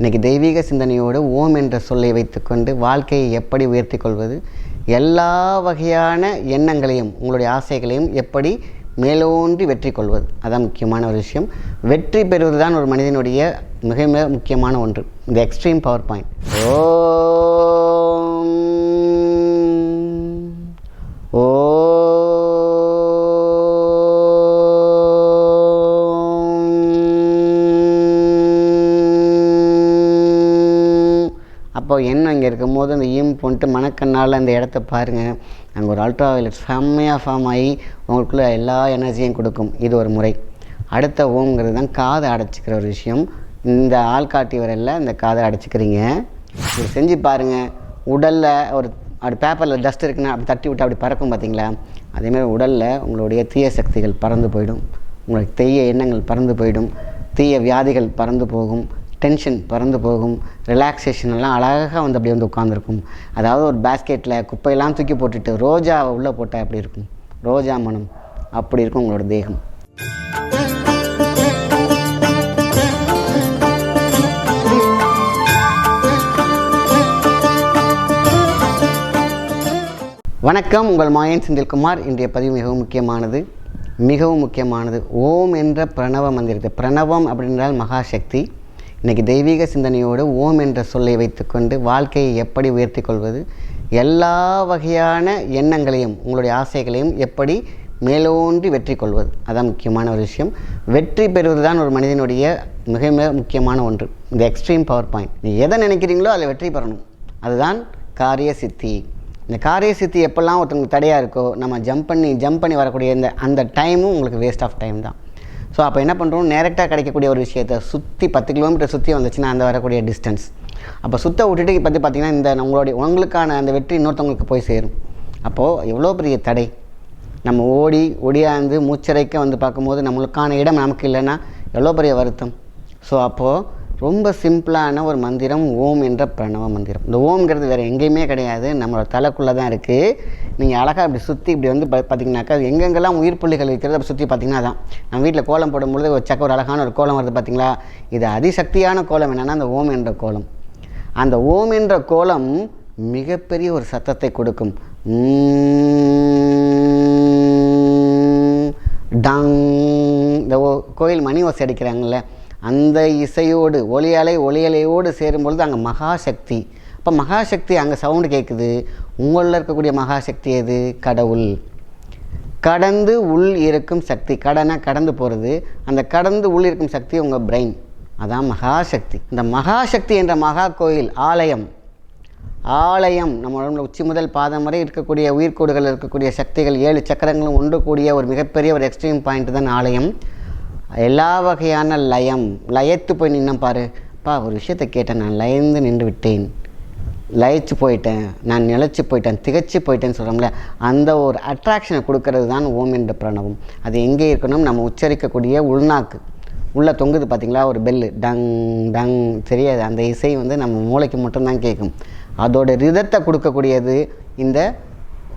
இன்றைக்கி தெய்வீக சிந்தனையோடு ஓம் என்ற சொல்லை வைத்துக்கொண்டு வாழ்க்கையை எப்படி உயர்த்தி கொள்வது? எல்லா வகையான எண்ணங்களையும் உங்களுடைய ஆசைகளையும் எப்படி மேலோன்றி வெற்றி கொள்வது? அதான் முக்கியமான ஒரு விஷயம். வெற்றி பெறுவது தான் ஒரு மனிதனுடைய மிக மிக முக்கியமான ஒன்று. இந்த எக்ஸ்ட்ரீம் பவர் பாயிண்ட் ஓ அப்போ எண்ணம் இங்கே இருக்கும்போது அந்த ஈம் போட்டு மணக்கண்ணால் அந்த இடத்த பாருங்கள் அங்கே ஒரு அல்ட்ரா வயலட் செம்மையாக ஃபார்ம் ஆகி உங்களுக்குள்ளே எல்லா எனர்ஜியும் கொடுக்கும். இது ஒரு முறை. அடுத்த ஓம்ங்கிறது தான் காதை அடைச்சிக்கிற ஒரு விஷயம். இந்த ஆள்காட்டி வரல இந்த காதை அடைச்சிக்கிறீங்க. இது செஞ்சு பாருங்கள் உடலில் ஒரு அப்படி பேப்பரில் டஸ்ட் இருக்குன்னா அப்படி தட்டி விட்டு அப்படி பறக்கும் பார்த்தீங்களா அதேமாதிரி உடலில் உங்களுடைய தீய சக்திகள் பறந்து போயிடும். உங்களுக்கு தீய எண்ணங்கள் பறந்து போயிடும். தீய வியாதிகள் பறந்து போகும். டென்ஷன் பறந்து போகும். ரிலாக்ஸேஷன் எல்லாம் அழகாக வந்து அப்படியே வந்து உட்காந்துருக்கும் அதாவது ஒரு பேஸ்கெட்டில் குப்பையெல்லாம் தூக்கி போட்டுட்டு ரோஜாவை உள்ளே போட்டால் எப்படி இருக்கும்? ரோஜா மனம். அப்படி இருக்கும் உங்களோட தேகம். வணக்கம். உங்கள் மாயன் செந்தில்குமார் இன்றைய பதிவு மிகவும் முக்கியமானது. மிகவும் முக்கியமானது. ஓம் என்ற பிரணவ மந்திரத்தை. பிரணவம் அப்படின்றால் மகாசக்தி. இன்றைக்கி தெய்வீக சிந்தனையோடு ஓம் என்ற சொல்லை வைத்துக்கொண்டு வாழ்க்கையை எப்படி உயர்த்தி கொள்வது? எல்லா வகையான எண்ணங்களையும் உங்களுடைய ஆசைகளையும் எப்படி மேலோன்றி வெற்றி கொள்வது? அதான் முக்கியமான ஒரு விஷயம். வெற்றி பெறுவது தான் ஒரு மனிதனுடைய மிக மிக முக்கியமான ஒன்று. இந்த எக்ஸ்ட்ரீம் பவர் பாயிண்ட் நீ எதை நினைக்கிறீங்களோ அதில் வெற்றி பெறணும். அதுதான் காரிய சித்தி. இந்த காரிய சித்தி எப்போல்லாம் ஒருத்தவங்களுக்கு தடையாக இருக்கோ நம்ம ஜம்ப் பண்ணி ஜம்ப் பண்ணி வரக்கூடிய இந்த அந்த டைமும் உங்களுக்கு வேஸ்ட் ஆஃப் டைம் தான். ஸோ அப்போ என்ன பண்ணுறோம் டேரெக்டாக கிடைக்கக்கூடிய ஒரு விஷயத்தை சுற்றி பத்து கிலோமீட்டர் சுற்றி வந்துச்சுன்னா அந்த வரக்கூடிய டிஸ்டன்ஸ் அப்போ சுத்த விட்டுட்டு பற்றி பார்த்திங்கன்னா இந்த உங்களுடைய உங்களுக்கான அந்த வெற்றி இன்னொருத்தவங்களுக்கு போய் சேரும். அப்போது எவ்வளோ பெரிய தடை? நம்ம ஓடி ஒடியாந்து மூச்சரைக்க வந்து பார்க்கும்போது நம்மளுக்கான இடம் நமக்கு இல்லைன்னா எவ்வளோ பெரிய வருத்தம்? ஸோ அப்போது ரொம்ப சிம்பிளான ஒரு மந்திரம் ஓம் என்ற பிரணவ மந்திரம் இந்த ஓம்ங்கிறது வேறு எங்கேயுமே கிடையாது நம்மளோட தலைக்குள்ளே தான் இருக்குது நீங்கள் அழகாக இப்படி சுற்றி இப்படி வந்து பார்த்தீங்கன்னாக்கா எங்கெங்கெல்லாம் உயிர் புள்ளிகள் இருக்கிறது அப்படி சுற்றி பார்த்தீங்கன்னா தான் நம்ம வீட்டில் கோலம் போடும்பொழுது ஒரு சக்க ஒரு அழகான ஒரு கோலம் வருது பார்த்தீங்களா இது அதிசக்தியான கோலம் என்னென்னா அந்த ஓம் என்ற கோலம் அந்த ஓம் என்ற கோலம் மிகப்பெரிய ஒரு சத்தத்தை கொடுக்கும் டங் இந்த ஓ- கோயில் மணி ஓசை அடிக்கிறாங்கல்ல அந்த இசையோடு ஒளியலை ஒளியலையோடு சேரும்பொழுது அங்கே மகாசக்தி. அப்போ மகாசக்தி அங்கே சவுண்டு கேட்குது உங்களில் இருக்கக்கூடிய மகாசக்தி எது? கடவுள். கடந்து உள் இருக்கும் சக்தி கடனை கடந்து போகிறது அந்த கடந்து உள் இருக்கும் சக்தி உங்கள் பிரெயின் அதான் மகாசக்தி. இந்த மகாசக்தி என்ற மகா கோயில் ஆலயம். ஆலயம் நம்ம உடம்புல உச்சி முதல் பாதம் வரை இருக்கக்கூடிய உயிர்கோடுகள் இருக்கக்கூடிய சக்திகள் ஏழு சக்கரங்களும் ஒன்று கூடிய ஒரு மிகப்பெரிய ஒரு எக்ஸ்ட்ரீம் பாயிண்ட் தான் ஆலயம். எல்லா வகையான லயம் லயத்து போய் நின்னேன் பாரு. பா ஒரு விஷயத்தை கேட்டேன். நான் லயந்து நின்று விட்டேன். லயிச்சு போயிட்டேன். நான் நிலச்சி போயிட்டேன். திகச்சு போயிட்டேன்னு சொல்கிறோம்ல அந்த ஒரு அட்ராக்ஷனை கொடுக்கறது தான் ஓம் என்ற பிரணவம். அது எங்கே இருக்கணும்? நம்ம உச்சரிக்கக்கூடிய உள்நாக்கு. உள்ளே தொங்குது பார்த்தீங்களா ஒரு பெல்லு டங் டங். தெரியாது. அந்த இசை வந்து நம்ம மூளைக்கு மட்டும்தான் கேட்கும். அதோட ரிதத்தை கொடுக்கக்கூடியது இந்த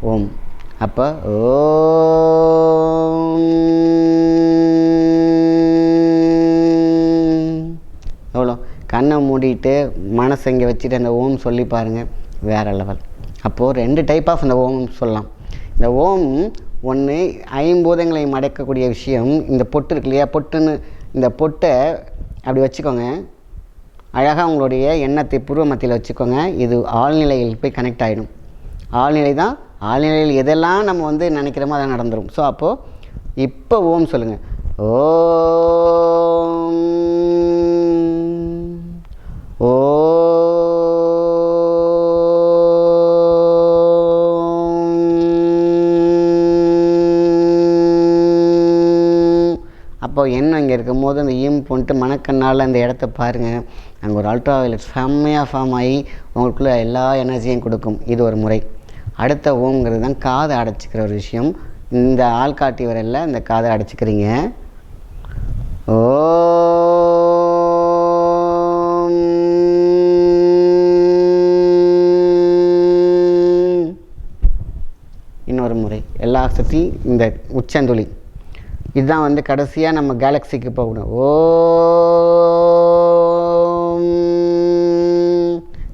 ஓம். அப்போ ஓ கண்ணை மனசு மனசை இங்கே வச்சுட்டு அந்த ஓம் சொல்லி பாருங்கள் வேறு லெவல் அப்போது ரெண்டு டைப் ஆஃப் அந்த ஓம் சொல்லலாம். இந்த ஓம் ஒன்று ஐம்பூதங்களை மடக்கக்கூடிய விஷயம். இந்த பொட்டு இருக்கு இல்லையா பொட்டுன்னு இந்த பொட்டை அப்படி வச்சுக்கோங்க. அழகாக உங்களுடைய எண்ணத்தை பூர்வ மத்தியில் வச்சுக்கோங்க. இது ஆழ்நிலையில் போய் கனெக்ட் ஆகிடும் ஆழ்நிலை தான் ஆழ்நிலையில் எதெல்லாம் நம்ம வந்து நினைக்கிறோமோ அதை நடந்துடும் ஸோ அப்போது இப்போ ஓம் சொல்லுங்கள் ஓ அப்போ எண்ணம் இங்கே இருக்கும்போது அந்த ஈம் போன்ட்டு மணக்கண்ணால் அந்த இடத்த பாருங்கள் அங்கே ஒரு அல்ட்ரா வயலட் செம்மையாக ஃபார்ம் ஆகி உங்களுக்குள்ளே எல்லா எனர்ஜியும் கொடுக்கும். இது ஒரு முறை. அடுத்த ஓம்ங்கிறது தான் காதை அடைச்சிக்கிற ஒரு விஷயம். இந்த ஆள்காட்டி வரையில் இந்த காதை அடைச்சிக்கிறீங்க. ஓ இன்னொரு முறை. எல்லா சுற்றி இந்த உச்சந்துளி இதுதான் வந்து கடைசியாக நம்ம கேலக்ஸிக்கு போகணும். ஓ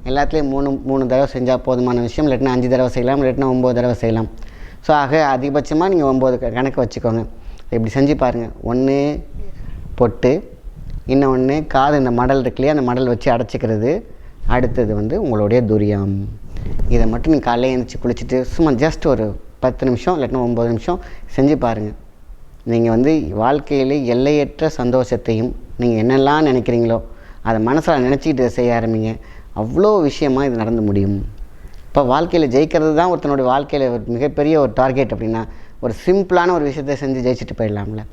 எல்லாத்துலேயும் மூணு மூணு தடவை செஞ்சால் போதுமான விஷயம். இல்லாட்டினா அஞ்சு தடவை செய்யலாம் இல்லாட்டினா ஒம்பது தடவை செய்யலாம். ஸோ ஆக அதிகபட்சமாக நீங்கள் ஒம்பது கணக்கு வச்சுக்கோங்க. இப்படி செஞ்சு பாருங்கள் ஒன்று பொட்டு. இன்னொன்று காது இந்த மடல் இருக்குல்லையா அந்த மடல் வச்சு அடைச்சிக்கிறது. அடுத்தது வந்து உங்களுடைய துரியம். இதை மட்டும் நீங்கள் காலையில் எழுந்திரிச்சு குளிச்சுட்டு சும்மா ஜஸ்ட் ஒரு பத்து நிமிஷம் இல்லாட்டினா ஒம்பது நிமிஷம் செஞ்சு பாருங்கள் நீங்கள் வந்து வாழ்க்கையில் எல்லையற்ற சந்தோஷத்தையும் நீங்கள் என்னெல்லாம் நினைக்கிறீங்களோ அதை மனசில் நினச்சிக்கிட்டு செய்ய ஆரம்பிங்க. அவ்வளோ விஷயமா இது நடந்து முடியும். இப்போ வாழ்க்கையில் ஜெயிக்கிறது தான் ஒருத்தனுடைய வாழ்க்கையில் ஒரு மிகப்பெரிய ஒரு டார்கெட் அப்படின்னா ஒரு சிம்பிளான ஒரு விஷயத்தை செஞ்சு ஜெயிச்சுட்டு போயிடலாம்ல.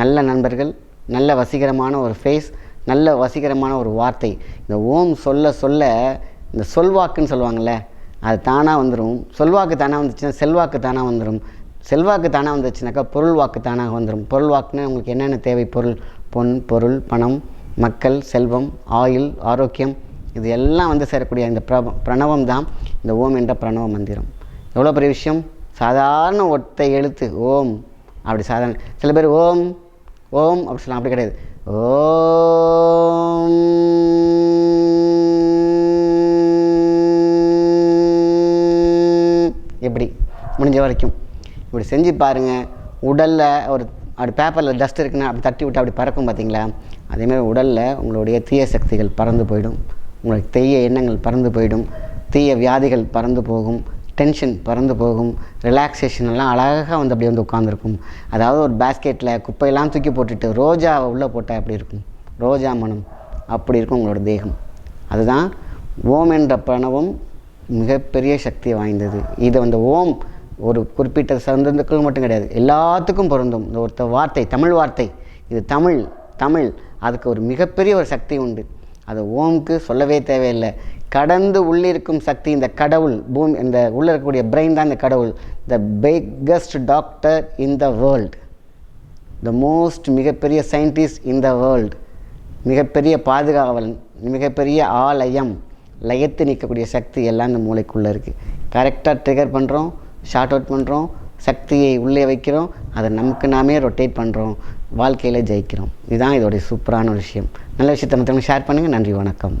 நல்ல நண்பர்கள் நல்ல வசீகரமான ஒரு ஃபேஸ் நல்ல வசீகரமான ஒரு வார்த்தை. இந்த ஓம் சொல்ல சொல்ல இந்த சொல்வாக்குன்னு சொல்லுவாங்கள்ல அது தானாக வந்துடும் சொல்வாக்கு தானாக வந்துச்சுன்னா செல்வாக்கு தானாக வந்துடும் செல்வாக்கு தானாக வந்துச்சுனாக்கா பொருள் வாக்கு தானாக வந்துடும் பொருள் வாக்குனா உங்களுக்கு என்னென்ன தேவை? பொருள் பொன் பொருள் பணம் மக்கள் செல்வம் ஆயுள் ஆரோக்கியம். இது எல்லாம் வந்து சேரக்கூடிய இந்த பிர பிரணவம் தான். இந்த ஓம் என்ற பிரணவ மந்திரம். எவ்வளோ பெரிய விஷயம்? சாதாரண ஒற்றை எழுத்து ஓம். அப்படி சாதாரண சில பேர் ஓம் ஓம் அப்படி சொல்லலாம். அப்படி கிடையாது. ஓம். எப்படி? முடிஞ்ச வரைக்கும். இப்படி செஞ்சு பாருங்கள் உடலில் ஒரு அப்படி பேப்பரில் டஸ்ட் இருக்குன்னா அப்படி தட்டி விட்டு அப்படி பறக்கும் பார்த்தீங்களா அதேமாதிரி உடலில் உங்களுடைய தீய சக்திகள் பறந்து போயிடும். உங்களுக்கு தீய எண்ணங்கள் பறந்து போயிடும். தீய வியாதிகள் பறந்து போகும். டென்ஷன் பறந்து போகும். ரிலாக்ஸேஷன் எல்லாம் அழகாக வந்து அப்படியே வந்து உட்காந்துருக்கும் அதாவது ஒரு பேஸ்கெட்டில் குப்பையெல்லாம் தூக்கி போட்டுட்டு ரோஜாவை உள்ளே போட்டால் எப்படி இருக்கும்? ரோஜா மனம். அப்படி இருக்கும் உங்களோட தேகம். அதுதான் ஓம் என்ற பிரணவம் மிகப்பெரிய சக்தி வாய்ந்தது. இது அந்த ஓம் ஒரு குறிப்பிட்ட சந்தத்துக்கள் மட்டும் கிடையாது. எல்லாத்துக்கும் பொருந்தும். இந்த ஒருத்த வார்த்தை தமிழ் வார்த்தை. இது தமிழ் தமிழ். அதுக்கு ஒரு மிகப்பெரிய ஒரு சக்தி உண்டு. அது ஓம்க்கு சொல்லவே தேவையில்லை. கடந்து உள்ளிருக்கும் சக்தி இந்த கடவுள். பூமி இந்த உள்ளே இருக்கக்கூடிய பிரெயின் தான் இந்த கடவுள். The biggest doctor in the world the most மிகப்பெரிய சயின்டிஸ்ட் இன் த வேர்ல்ட் மிகப்பெரிய பாதுகாவலன் மிகப்பெரிய ஆலயம். லயத்து நிற்கக்கூடிய சக்தி எல்லாம் இந்த மூளைக்குள்ளே இருக்குது கரெக்டாக ட்ரிகர் பண்ணுறோம் ஷார்ட் அவுட் பண்ணுறோம் சக்தியை உள்ளே வைக்கிறோம் அதை நமக்கு நாமே ரொட்டேட் பண்ணுறோம் வாழ்க்கையில் ஜெயிக்கிறோம். இதுதான் இதோடைய சூப்பரான விஷயம். நல்ல விஷயத்தை மற்றவங்க ஷேர் பண்ணுங்கள் நன்றி வணக்கம்.